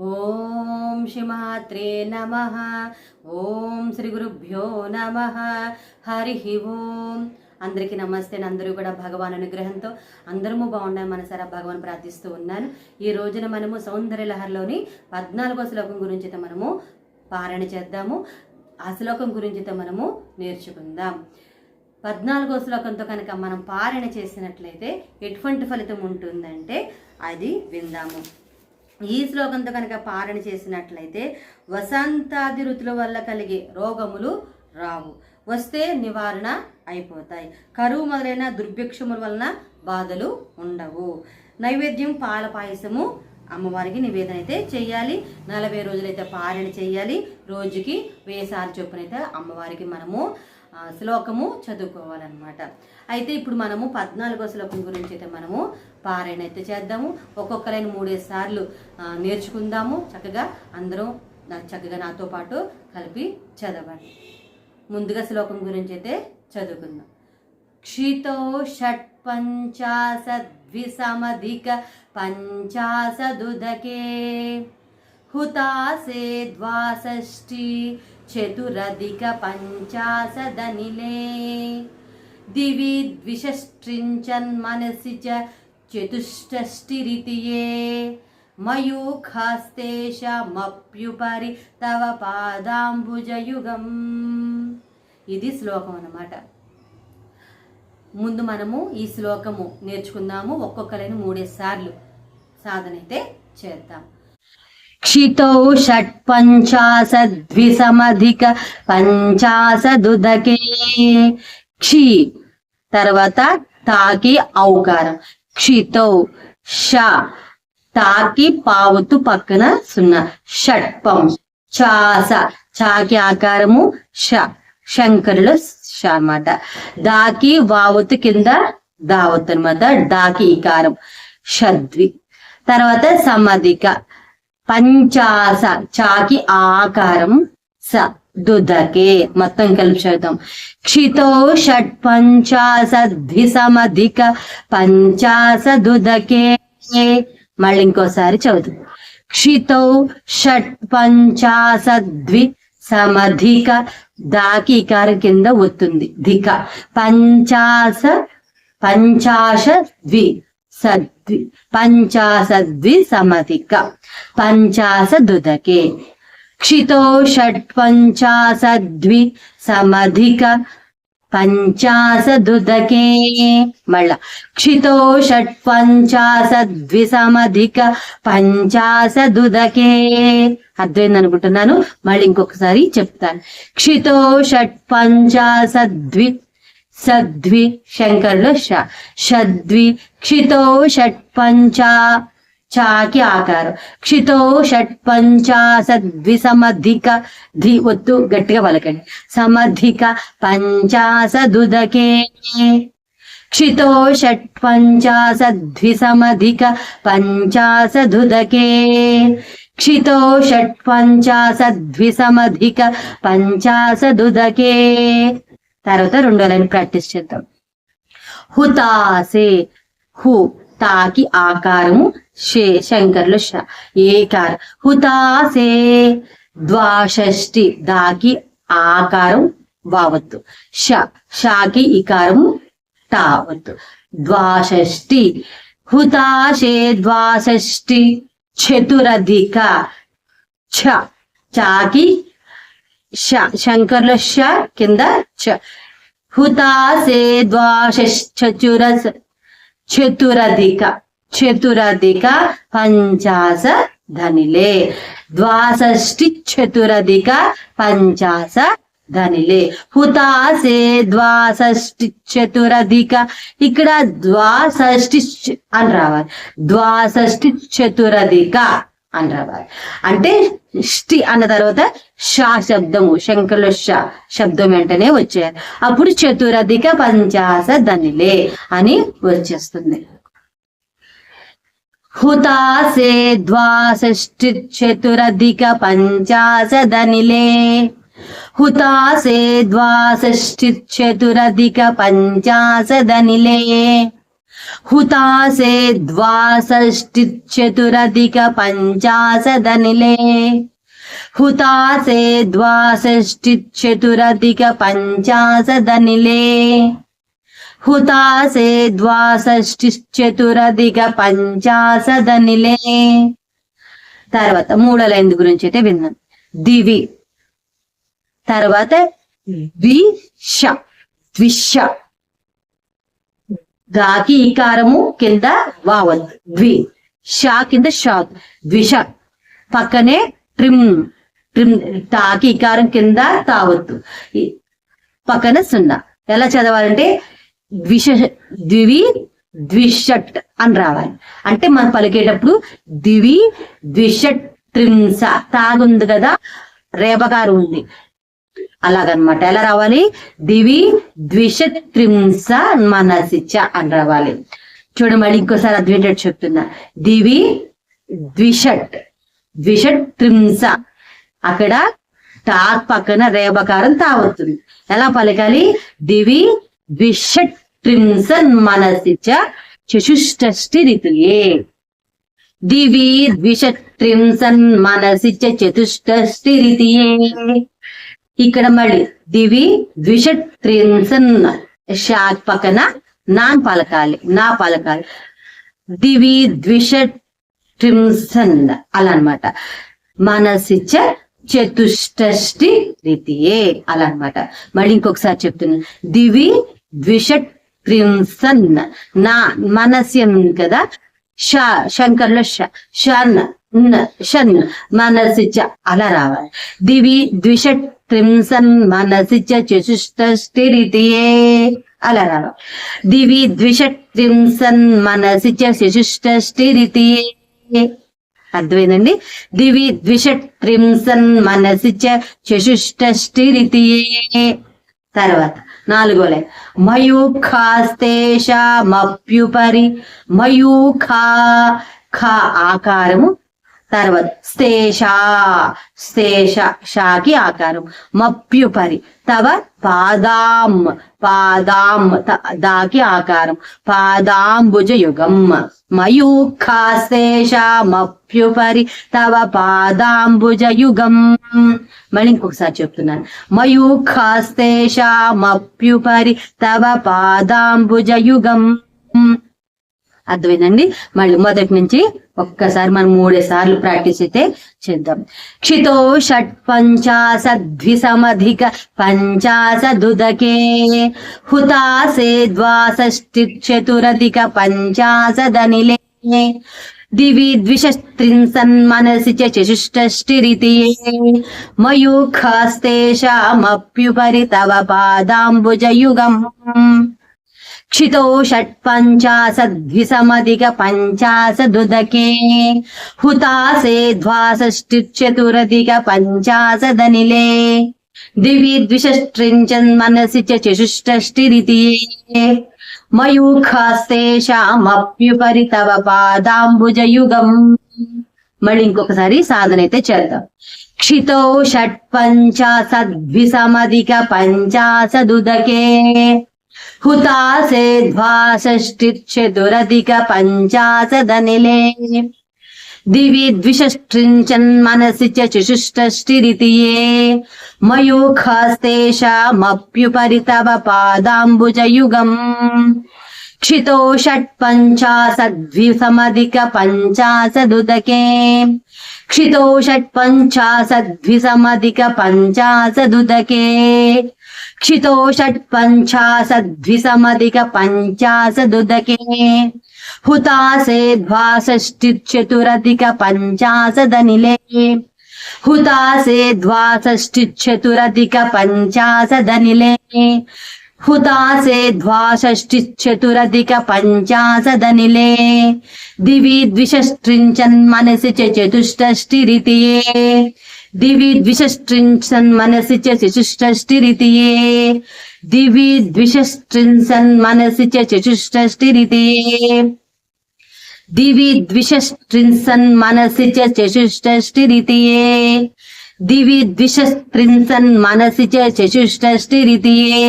ఓం శ్రీమాత్రే నమ. ఓం శ్రీ గురుభ్యో నమ. హరి ఓం. అందరికీ నమస్తే. అందరూ కూడా భగవాన్ అనుగ్రహంతో అందరము బాగుండాలి మనసారా భగవాన్ ప్రార్థిస్తూ ఉన్నాను. ఈ రోజున మనము సౌందర్య లహర్లోని పద్నాలుగో శ్లోకం గురించి మనము పారణ చేద్దాము. ఆ శ్లోకం గురించి మనము నేర్చుకుందాం. పద్నాలుగో శ్లోకంతో కనుక మనం పారణ చేసినట్లయితే ఎటువంటి ఫలితం ఉంటుందంటే అది విందాము. ఈ శ్లోకంతో కనుక పారణ చేసినట్లయితే వసంతాది ఋతుల వల్ల కలిగే రోగములు రావు. వస్తే నివారణ అయిపోతాయి. కరువు మొదలైన దుర్భిక్షముల వలన బాధలు ఉండవు. నైవేద్యం పాల పాయసము అమ్మవారికి నివేదన అయితే చేయాలి. నలభై రోజులైతే పారణ చేయాలి. రోజుకి వేసారి చొప్పునైతే అమ్మవారికి మనము శ్లోకము చదువుకోవాలన్నమాట. అయితే ఇప్పుడు మనము పద్నాలుగో శ్లోకం గురించి అయితే మనము పారాయణ అయితే చేద్దాము. ఒక్కొక్కరైన మూడేసి సార్లు నేర్చుకుందాము. చక్కగా అందరం చక్కగా నాతో పాటు కలిపి చదవండి. ముందుగా శ్లోకం గురించి అయితే చదువుకుందాం. క్షితో షట్ పంచాసద్విసమధిక పంచాసదుదకే హుతాసే ద్వాషష్టి చతురధిక పంచాశదనిలే దివి ద్విషష్ట్రించన్ మనసి చ చతుష్టష్టిరితియే మయూఖాస్తేషమప్యుపరి తవ పాదాంబుజయుగం ఇది శ్లోకం అన్నమాట. ముందు మనము ఈ శ్లోకము నేర్చుకుందాము. ఒక్కొక్కరైన మూడేసార్లు సార్లు చేద్దాం. క్షితౌ షట్ పంచాశద్విసమధిక పంచాశదుదకే. క్షి తర్వాత తాకి ఔకారం. క్షితౌ ష తాకి పావుతు పక్కన సున్నా. షట్పం చాస చాకి ఆకారము ష. శంకరులు ష అన్నమాట. దాకి వావుతు కింద దావత్ అనమాట డాకి ఈకారం. షద్వి. తర్వాత సమధిక. పంచాస చాకి ఆకారం స దుదకే. మొత్తం కలిపి చదువుతాం క్షితో షట్ పంచాశద్విసమధిక పంచాశ దుదకే మళ్ళీ ఇంకోసారి చదువు క్షితో షట్ పంచాసద్వి సమధిక దాకి కారం కింద వస్తుంది ధిక. పంచాశ పంచాశ ద్వి సద్వి పంచాసద్వి సమధిక. పంచాసదుదకే. క్షితో షట్ పంచాశద్వి సమధిక. పంచాసదుదకే. మళ్ళా. క్షితో షట్ పంచాశద్వి సమధిక. పంచాశదుదకే అర్థమైంది అనుకుంటున్నాను మళ్ళీ ఇంకొకసారి చెప్తాను. క్షితో షట్ పంచాశద్వి సద్వి శంకర్లో ష షద్వి క్షితో షట్ పంచా చాకి ఆకారం. క్షితో షట్ సద్వి సమధిక ధి ఒత్తు గట్టిగా పలకండి. సమధిక పంచాసదుదకే క్షితో షట్ పంచాశద్వి సమధిక పంచాసదుదకే క్షితో షట్ పంచాశద్వి సమధిక పంచాసదుదకే తర్వాత రెండో లైన్ ప్రాక్టీస్ చేద్దాం. హుతాసే హు తాకి ఆకారము షే శంకర్లు ష ఏకారం హుతాసే ద్వాషష్టి దాకి ఆకారం వావద్దు ష షాకి ఇకారము టావద్దు ద్వాషష్టి హుతాశే ద్వాషష్టి చతురధిక ఛ చాకి ష శంకర్ల ష కింద చ. హుతాసే ద్వాషశ్చతుర చతురధిక చతురధిక పంచాస ధనిలే. ద్వాషష్టి చతురధిక పంచాశ ధనిలే. హుతాసే ద్వాషష్టి చతురధిక ఇక్కడ ద్వాషష్టి అని రావాలి. ద్వాషష్టి చతురధిక. అని అంటే ష్టి అన్న తర్వాత షా శబ్దము శంకర్ల షా శబ్దం వెంటనే వచ్చేయాలి. అప్పుడు చతురధిక పంచాశ ధనిలే అని వచ్చేస్తుంది. హుతాసే ద్వాషష్టి చతురధిక పంచాస ధనిలే. హుతాసే ద్వాషష్టి చతురధిక పంచాస ధనిలే. హుతాసే ద్వాషష్టిచతురధిక పంచాశదనిలే హుతాసే ద్వాషష్టిచతురధిక పంచాశదనిలే హుతాసే ద్వాషష్టిచతురధిక పంచాశదనిలే తర్వాత మూడో లైన్ గురించి అయితే విన్నాం. దివి. తర్వాత ద్విష. ద్విష. గాకి ఈకారము కింద వావత్ ద్వి. షా కింద షా ద్విష. పక్కనే ట్రిమ్. ట్రిమ్. తాకి ఈకారం కింద తావత్తు. పక్కన సున్నా. ఎలా చదవాలంటే ద్విష ద్వి ద్విషట్ అని రావాలి. అంటే మనం పలికేటప్పుడు ద్వి ద్విషట్ త్రింస తాగుంది కదా రేపకారు ఉంది. అలాగనమాట. ఎలా రావాలి? దివి ద్విషత్రింస మనసిచ్చ అని రావాలి. చూడండి మళ్ళీ ఇంకోసారి అద్వేంటట్టు చెప్తున్నా. దివి ద్విషట్ ద్విషట్ త్రింస అక్కడ తా పక్కన రేబకారం తావస్తుంది ఎలా పలకాలి? దివి ద్విషట్ త్రింస మనసిచ్చ చతుష్టష్టి రితుయే. దివి ద్విషత్రింసన్ మనసిచ్చ చతుష్టష్టి రీతియే. ఇక్కడ మళ్ళీ దివి ద్విషత్రింసన్ షాక్ పక్కన నాన్ పలకాలి నా పలకాలి. దివి ద్విషట్రింసన్ అలా అనమాట మనసిచ్చ చతుష్టష్టి రీతియే అలా అనమాట మళ్ళీ ఇంకొకసారి చెప్తున్నా. దివి ద్విషట్ క్రింసన్ నా మనస్యం కదా? షా శంకర్లో ష షన్ షన్ మనసిచ్చ అలా రావాలి. దివి ద్విషట్ త్రింసన్ మనసిచ్చ చతుష్టష్టిరితియే అలా రావాలి దివి ద్విషట్ త్రింసన్ మనసిచ్చ చతుష్టష్టిరితియే అర్థమైందండి? దివి ద్విషట్ త్రింసన్ మనసిచ్చ చతుష్టష్టిరితియే తర్వాత నాలుగో లైన్ మయూఖాస్తేషామప్యుపరి మయూఖా ఖా ఆకారము తర్వాత స్తేషా స్తేష షాకి ఆకారం. మప్యుపరి. తవ పాదాం పాదాం దాకి ఆకారం. పాదాంబుజ యుగం మయూఖాస్తేషమప్యుపరి తవ పాదాంబుజ యుగం మళ్ళీ ఇంకొకసారి చెప్తున్నాను. మయూఖాస్తేషమప్యుపరి తవ పాదాంబుజ యుగం అర్థమైందండి? మళ్ళీ మొదటి నుంచి ఒక్కసారి మనం మూడే సార్లు ప్రాక్టీస్ అయితే చేద్దాం. క్షితో షట్ పంచాశద్విసమధిక పంచాశదుదకే హుతాసే ద్వాషష్టి చతురధిక పంచాశదనిలే దివి ద్విషస్త్రింసన్ మనసి చ చతుష్టష్టిరితి మయూఖాస్తేషామప్యుపరి తవ పాదాంబుజయుగం క్షితో షట్పంచాశద్విసమధిక పంచాశదుదకే హుతాసే ద్వాషష్టిచతురధిక పంచాశదనిలే దివి ద్విషష్ట్రించన్ మనసి చ చతుష్టష్టిరితి మయూఖాస్తేషామప్యుపరి తవ పాదాంబుజయుగం మళ్ళీ ఇంకొకసారి సాధన అయితే చేద్దాం. క్షితో షట్పంచాశద్విసమధిక పంచాశదుదకే హుతాసే ద్వాషష్టిచతురధిక పంచాశదనిలే దివి ద్విషష్ట్రించన్ మనసి చ చతుష్టష్టిరితియే మయూఖాస్తేషామప్యుపరి తవ పాదాంబుజయుగం క్షితో షట్పంచాశద్విసమధిక పంచాశదుదకే క్షితో షట్పంచాశద్విసమధిక పంచాశదుదకే క్షితో షట్పంచాశద్విసమధిక పంచాశదుదకే హుతాసే ద్వాషష్టిచతురధిక పంచాశదనిలే హుతాసే ద్వాషష్టిచతురధిక పంచాశదనిలే హుతాసే ద్వాషష్టిచతురధిక పంచాశదనిలే దివి ద్విషష్ట్రించన్ మనసి చ చతుష్టష్టిరితియే దివి ద్విషష్ట్రించన్ మనసి చ చతుష్టష్టిరితియే దివి ద్విషష్ట్రించన్ మనసి చ చతుష్టష్టిరితియే దివి ద్విషస్త్రింసన్ మనసి చ చతుష్టష్టిరితియే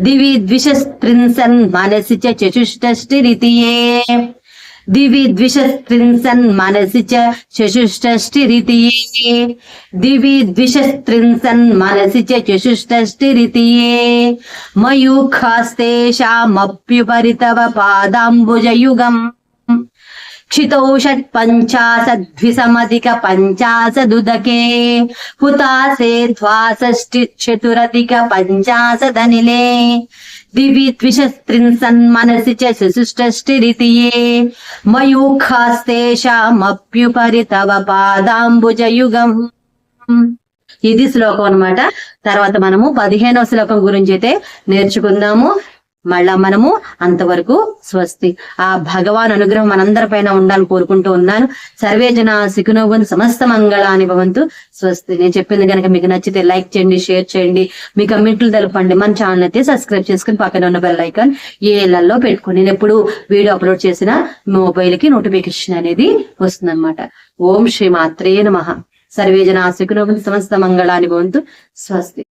దివి ద్విషస్త్రింసన్ మనసి చ చతుష్టష్టిరితియే దివి ದಿವಿ ದ್ವಿಷ ಸ್ತ್ರಿನ್ಸನ್ ಮನಸಿ ಚ ಚತುಷ್ಟಷ್ಟಿ ರೀತಿಯೇ ದಿವಿ ದ್ವಿಷ ಸ್ತ್ರಿನ್ಸನ್ ಮನಸಿ ಚ ಚತುಷ್ಟಷ್ಟಿ ರೀತಿಯೇ ಮಯೂಖಾಸ್ತೇಷಾಮಪ್ಯುಪರಿತವ ಪಾದಾಂಬುಜಯುಗಂ क्षितौ षट् पञ्चाशद्विसमधिक पञ्चाशदुदके हुतासे द्वाषष्टिक्षतुरधिक पञ्चाशदनिले दिवि द्विषस्त्रिंसन् मनसि च सुषुष्टष्टिरितिये మయూఖాస్తేషామప్యుపరి తవ పాదాంబుజయుగం ఇది శ్లోకం అన్నమాట తర్వాత మనము పదిహేనవ శ్లోకం గురించి అయితే నేర్చుకుందాము మళ్ళా మనము అంతవరకు స్వస్తి. ఆ భగవాన్ అనుగ్రహం మనందరిపైన ఉండాలని కోరుకుంటూ ఉన్నాను. సర్వే జన సికునోబన్ సమస్త మంగళాని భవంతు స్వస్తి. నేను చెప్పింది కనుక మీకు నచ్చితే లైక్ చేయండి షేర్ చేయండి. మీ కమెంట్లు తెలపండి. మన ఛానల్ అయితే సబ్స్క్రైబ్ చేసుకుని పక్కన ఉన్న బెల్ ఐకాన్ ఏళ్ళలో పెట్టుకోండి. నేను ఎప్పుడు వీడియో అప్లోడ్ చేసిన మొబైల్కి నోటిఫికేషన్ అనేది వస్తుంది ఓం శ్రీ మాత్రే నమ. సర్వే జన సికునోబన్ సమస్త మంగళాని భవంతు స్వస్తి.